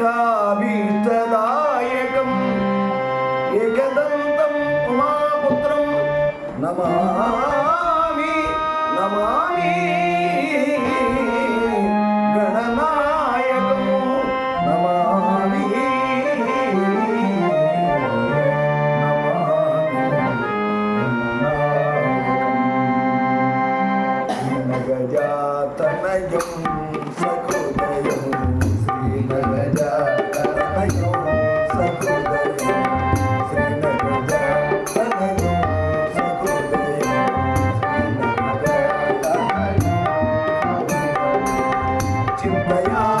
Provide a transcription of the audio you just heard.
കാവീത്തനായകം ഏകദന്തം ഉമാപുത്രം Namami Namami. ഗണനായകം Namami. Namami. ഗജാതനയോ Chimpayana.